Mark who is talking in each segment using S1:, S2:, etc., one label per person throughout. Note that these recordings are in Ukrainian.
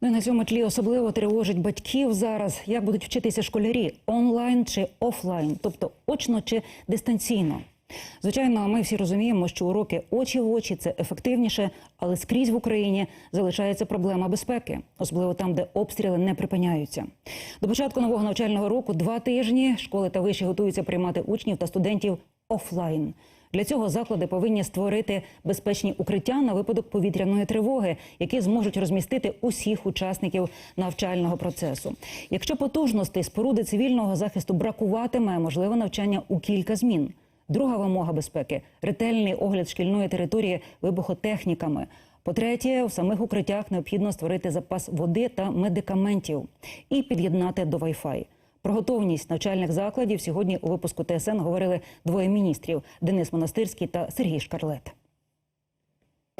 S1: Ну і на цьому тлі особливо тривожить батьків зараз, як будуть вчитися школярі онлайн чи офлайн, тобто очно чи дистанційно. Звичайно, ми всі розуміємо, що уроки очі в очі це ефективніше, але скрізь в Україні залишається проблема безпеки, особливо там, де обстріли не припиняються. До початку нового навчального року два тижні школи та виші готуються приймати учнів та студентів офлайн. Для цього заклади повинні створити безпечні укриття на випадок повітряної тривоги, які зможуть розмістити усіх учасників навчального процесу. Якщо потужностей споруди цивільного захисту бракуватиме, можливе навчання у кілька змін. Друга вимога безпеки ретельний огляд шкільної території вибухотехніками. По-третє, у самих укриттях необхідно створити запас води та медикаментів і під'єднати до Wi-Fi. Про готовність навчальних закладів сьогодні у випуску ТСН говорили двоє міністрів Денис Монастирський та Сергій Шкарлет.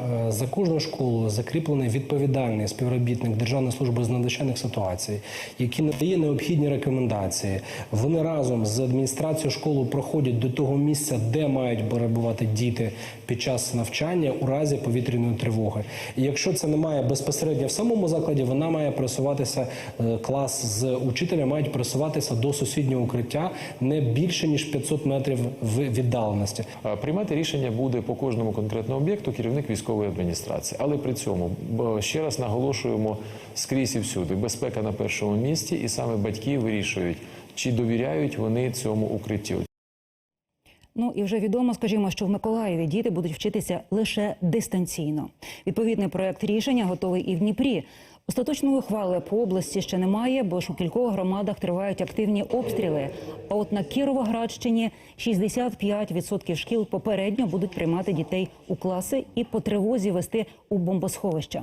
S2: Е, За кожну школу закріплений відповідальний співробітник Державної служби з надзвичайних ситуацій, який надає необхідні рекомендації. Вони разом з адміністрацією школи проходять до того місця, де мають перебувати діти під час навчання у разі повітряної тривоги. І якщо це немає безпосередньо в самому закладі, вона має просуватися е, клас з учителя, мають просуватися до сусіднього укриття не більше ніж 500 метрів в віддаленості.
S3: Е, Приймати рішення буде по кожному конкретному об'єкту керівник військової адміністрації. Але при цьому ще раз наголошуємо скрізь і всюди. Безпека на першому місці, і саме батьки вирішують, чи довіряють вони цьому укриттю.
S1: Ну і вже відомо, скажімо, що в Миколаєві діти будуть вчитися лише дистанційно. Відповідний проект рішення готовий і в Дніпрі. Остаточної ухвали по області ще немає, бо ж у кількох громадах тривають активні обстріли. А от на Кіровоградщині 65% шкіл попередньо будуть приймати дітей у класи і по тривозі вести у бомбосховища.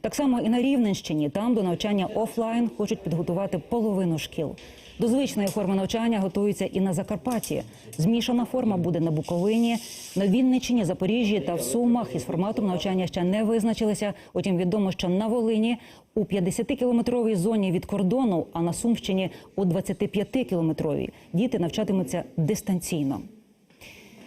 S1: Так само і на Рівненщині там до навчання офлайн хочуть підготувати половину шкіл. До звичної форми навчання готуються і на Закарпатті. Змішана форма буде на Буковині, на Вінниччині, Запоріжжі та в Сумах. Із форматом навчання ще не визначилися. Утім, відомо, що на Волині у 50-кілометровій зоні від кордону, а на Сумщині у 25-кілометровій діти навчатимуться дистанційно.